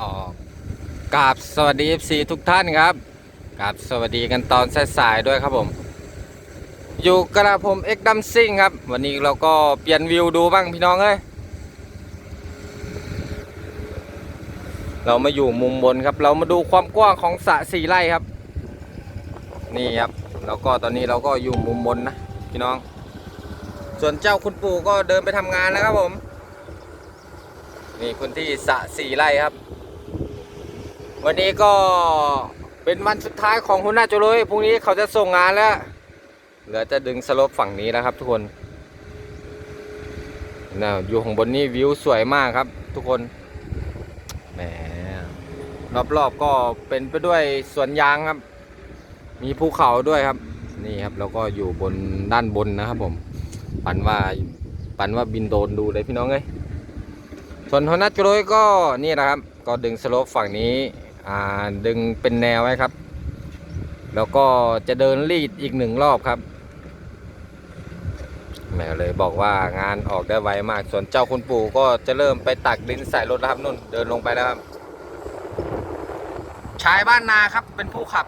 ออกกราบสวัสดี FC ทุกท่านครับกราบสวัสดีกันตอนสายๆด้วยครับผม อยู่กระผมเอ็กดัมซิ่งครับ วันนี้เราก็เปลี่ยนวิวดูบ้างพี่น้องเอ้ยเรามาอยู่มุมบนครับ เรามาดูความกว้างของสระสี่ไร่ครับ นี่ครับ แล้วก็ตอนนี้เราก็อยู่มุมบนนะพี่น้อง ส่วนเจ้าคุณปู่ก็เดินไปทำงานแล้วครับผม นี่พื้นที่สระสี่ไร่ครับ วันนี้ก็เป็นวันสุดท้ายของหัวหน้าโจโรยพรุ่งนี้เขาจะส่งงานแล้ว เหลือจะดึงสลบฝั่งนี้แล้วครับ ทุกคนนะอยู่ข้างบนนี้วิวสวยมากครับ ทุกคนแหมรอบๆก็เป็นไปด้วยสวนยางครับ มีภูเขาด้วยครับ นี่ครับแล้วก็อยู่บนด้านบนนะครับ ผมปันว่าปันว่าบินโดนดูเลยพี่น้องเอ้ยส่วนฮอนัทโจโรยก็นี่นะครับ ก็ดึงสลปฝั่งนี้ ดึงเป็นแนวไว้ครับ แล้วก็จะเดินลีดอีกหนึ่งรอบครับแหมเลยบอกว่างานออกได้ไวมาก ส่วนเจ้าคุณปู่ก็จะเริ่มไปตักดินใส่รถแล้วครับนุ่นเดินลงไปแล้วครับชายบ้านนาครับเป็นผู้ขับ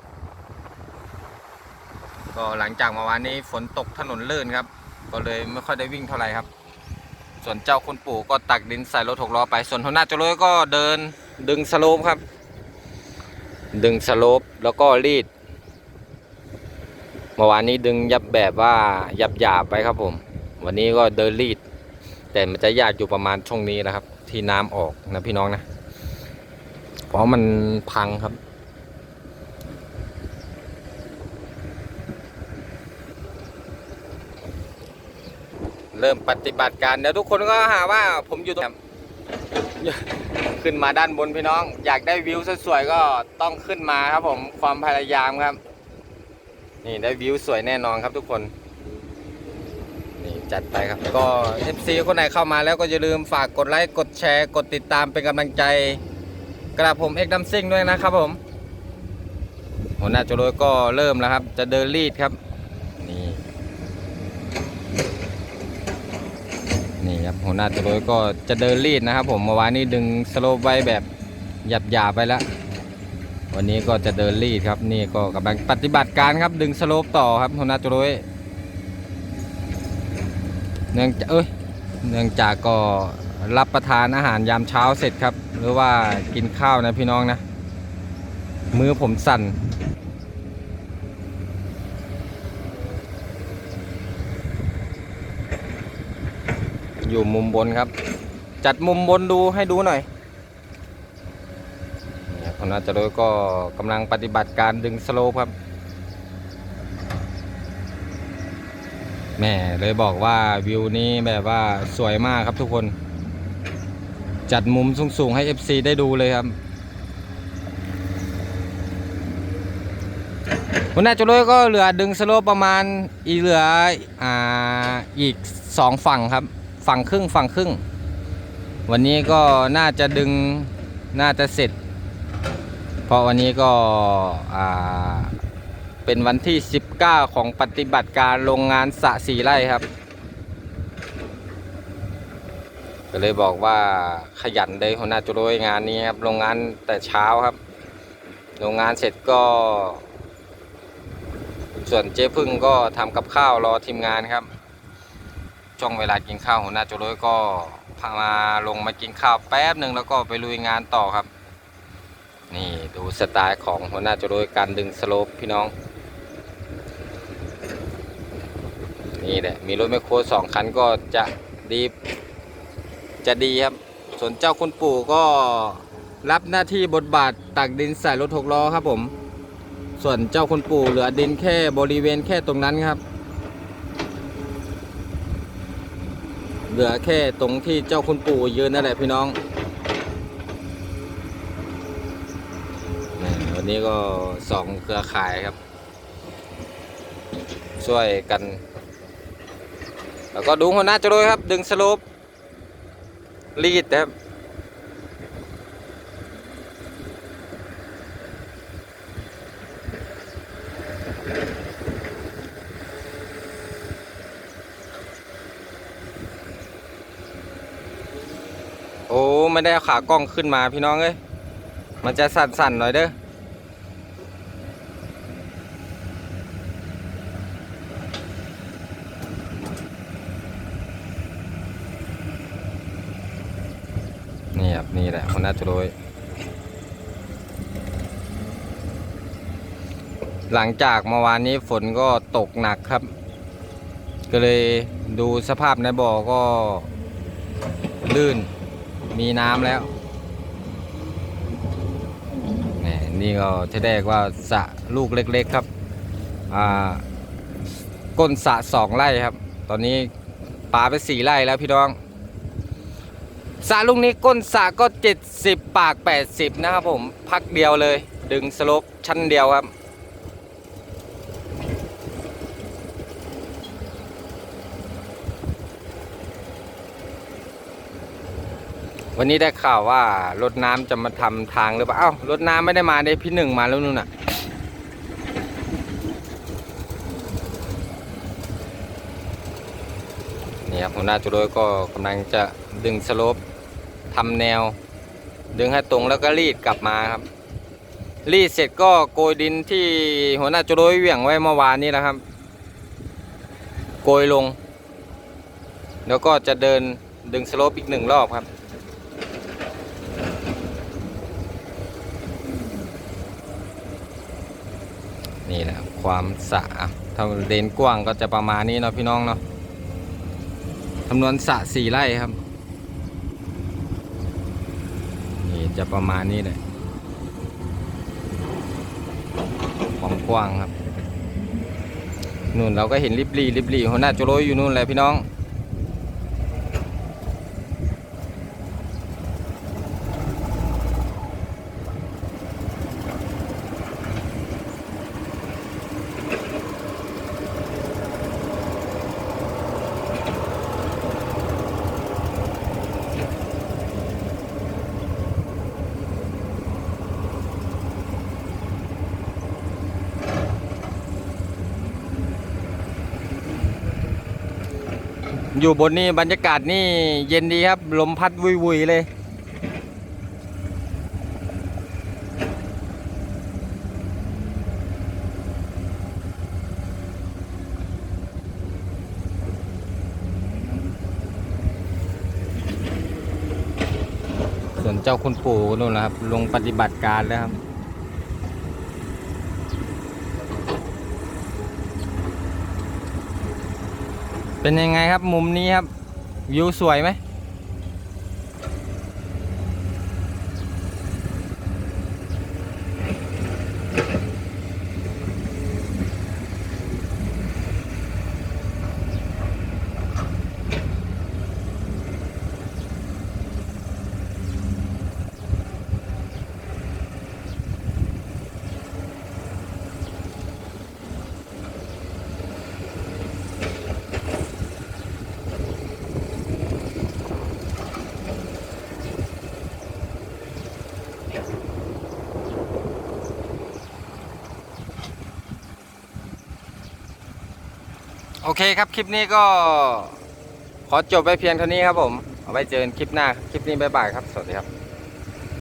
ก็หลังจากเมื่อวานนี้ฝนตกถนนลื่นครับ ก็เลยไม่ค่อยได้วิ่งเท่าไหร่ครับ ส่วนเจ้าคุณปู่ก็ตักดินใส่รถหกล้อไป ส่วนหัวหน้าจารยก็เดินดึงสโลปครับ ดึงสโลปแล้วก็รีดเมื่อวานนี้ดึงยับแบบว่ายับหยาบไปครับผม วันนี้ก็เดินรีด แต่มันจะยากอยู่ประมาณช่วงนี้นะครับ ที่น้ำออกนะพี่น้องนะเพราะมันพังครับ เริ่มปฏิบัติการเดี๋ยวทุกคนก็หาว่าผมอยู่ตรง ขึ้นมาด้านบนพี่น้อง อยากได้วิวสวยๆก็ต้องขึ้นมาครับผมความพยายามครับ นี่ได้วิวสวยแน่นอนครับทุกคนนี่จัดไปครับ ก็ FC คนไหนเข้ามาแล้วก็อย่าลืมฝากกดไลค์กดแชร์ กดติดตามเป็นกำลังใจกระผมเอ็กดัมซิ่งด้วยนะครับผมหัวหน้าโจโรยก็เริ่มแล้วครับ จะเดินลีดครับ นี่ครับหัวหน้าตัวรถก็จะเดินรีดนะครับ ผมเมื่อวานนี้ดึงสโลปไว้แบบหยับหยาบๆไปแล้ว วันนี้ก็จะเดินรีดครับ นี่ก็กำลังปฏิบัติการครับ ดึงสโลปต่อครับหัวหน้าตัวรถเนื่องจากเอ้ยเนื่องจากก็รับประทานอาหารยามเช้าเสร็จครับ หรือว่ากินข้าวนะพี่น้องนะมือผมสั่น อยู่มุมบนครับ จัดมุมบนดูให้ดูหน่อยนี่คนอาจจะโดยก็กำลังปฏิบัติการดึงสโลปครับ แม่เลยบอกว่าวิวนี้แบบว่าสวยมากครับทุกคน จัดมุมสูงๆให้ FC ได้ดูเลยครับคุณน่าจะรู้ก็เหลือดึงสโลปประมาณอีเหลืออ่าอีกสองฝั่งครับ ฝั่งครึ่งฝั่งครึ่ง วันนี้ก็น่าจะดึงน่าจะเสร็จ เพราะวันนี้ก็เป็นวันที่ 19 ของปฏิบัติการโรงงานสะสีไร่ครับ ก็เลยบอกว่าขยันเลยหัวหน้าจุโรยงานนี้ครับโรงงานแต่เช้าครับ โรงงานเสร็จก็ ส่วนเจ๊พึ่งก็ทำกับข้าวรอทีมงานครับ ช่วงเวลากินข้าวหัวหน้าโจโรยก็พามาลงมากินข้าวแป๊บหนึ่งแล้วก็ไปลุยงานต่อครับ นี่ดูสไตล์ของหัวหน้าโจโรยการดึงสโลปพี่น้อง นี่แหละมีรถแมคโครสองคันก็จะดีจะดีครับ ส่วนเจ้าคุณปู่ก็รับหน้าที่บทบาทตักดินใส่รถหกล้อครับผม ส่วนเจ้าคุณปู่เหลือดินแค่บริเวณแค่ตรงนั้นครับ เหลือแค่ตรงที่เจ้าคุณปู่ยืนนั่นแหละพี่น้องวันนี้ก็สองเครือข่ายครับ ช่วยกัน แล้วก็ดูหัวหน้าจะโดยครับ ดึงสโลปรีดนะครับ โอ้ไม่ได้เอาขากล้องขึ้นมาพี่น้องเอ้ยมันจะสั่นๆหน่อยเด้อนี่ครับนี่แหละคนน่าจะรู้หลังจากเมื่อวานนี้ฝนก็ตกหนักครับ ก็เลยดูสภาพในบ่อก็ลื่น มีน้ำแล้วนี่นี่ก็ที่แรกว่าสระลูกเล็กๆครับอ่าก้นสระสองไร่ครับ ตอนนี้ปลาไปสี่ไร่แล้วพี่น้องสระลูกนี้ก้นสระก็ 70 ปาก 80 นะครับผม พักเดียวเลย ดึงสลบชั้นเดียวครับ วันนี้ได้ข่าวว่ารถน้ำจะมาทำทางหรือเปล่า เอ้ารถน้ำไม่ได้มาได้พี่หนึ่งมาแล้วนู่นน่ะ นี่ครับหัวหน้าจุโรยก็กำลังจะดึงสโลปทำแนว ดึงให้ตรงแล้วก็รีดกลับมาครับ รีดเสร็จก็โกยดินที่หัวหน้าจุโรยเหวี่ยงไว้เมื่อวานนี้นะครับ โกยลง แล้วก็จะเดินดึงสโลปอีกหนึ่งรอบครับ นี่แหละครับความสะถ้าเลนกว้างก็จะประมาณนี้เนาะพี่น้องเนาะจำนวนสะสี่ไร่ครับ นี่จะประมาณนี้เลยความกว้างครับนู่นเราก็เห็นริบลีริบลีหัวหน้าโจโรยอยู่นู่นแหละพี่น้อง อยู่บนนี้บรรยากาศนี่เย็นดีครับ ลมพัดวุยวุยๆเลยส่วนเจ้าคุณปู่นู่นนะครับ ลงปฏิบัติการแล้วครับ เป็นยังไงครับมุมนี้ครับวิวสวยไหม โอเคครับ คลิปนี้ก็ขอจบไปเพียงเท่านี้ครับผม เอาไว้เจอกันคลิปหน้า คลิปนี้บ๊ายบายครับ สวัสดีครับ